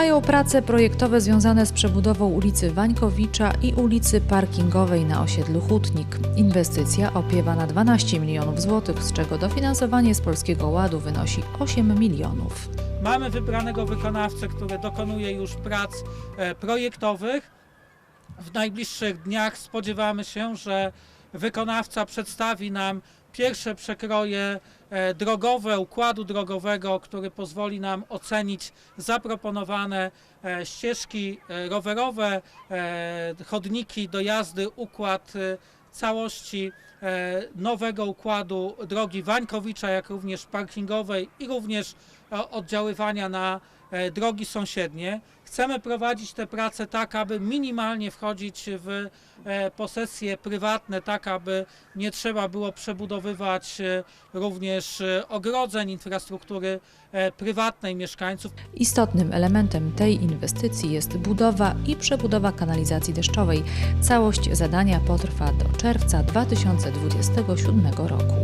Trwają prace projektowe związane z przebudową ulicy Wańkowicza i ulicy Parkingowej na osiedlu Hutnik. Inwestycja opiewa na 12 milionów złotych, z czego dofinansowanie z Polskiego Ładu wynosi 8 milionów. Mamy wybranego wykonawcę, który dokonuje już prac e, projektowych. W najbliższych dniach spodziewamy się, że wykonawca przedstawi nam pierwsze przekroje e, drogowe, układu drogowego, który pozwoli nam ocenić zaproponowane e, ścieżki e, rowerowe, chodniki do jazdy, układ całości nowego układu drogi Wańkowicza, jak również parkingowej i również oddziaływania na drogi sąsiednie. Chcemy prowadzić te prace tak, aby minimalnie wchodzić w e, posesje prywatne, tak aby nie trzeba było przebudowywać e, również e, ogrodzeń, infrastruktury e, prywatnej mieszkańców. Istotnym elementem tej inwestycji jest budowa i przebudowa kanalizacji deszczowej. Całość zadania potrwa do czerwca 2027 roku.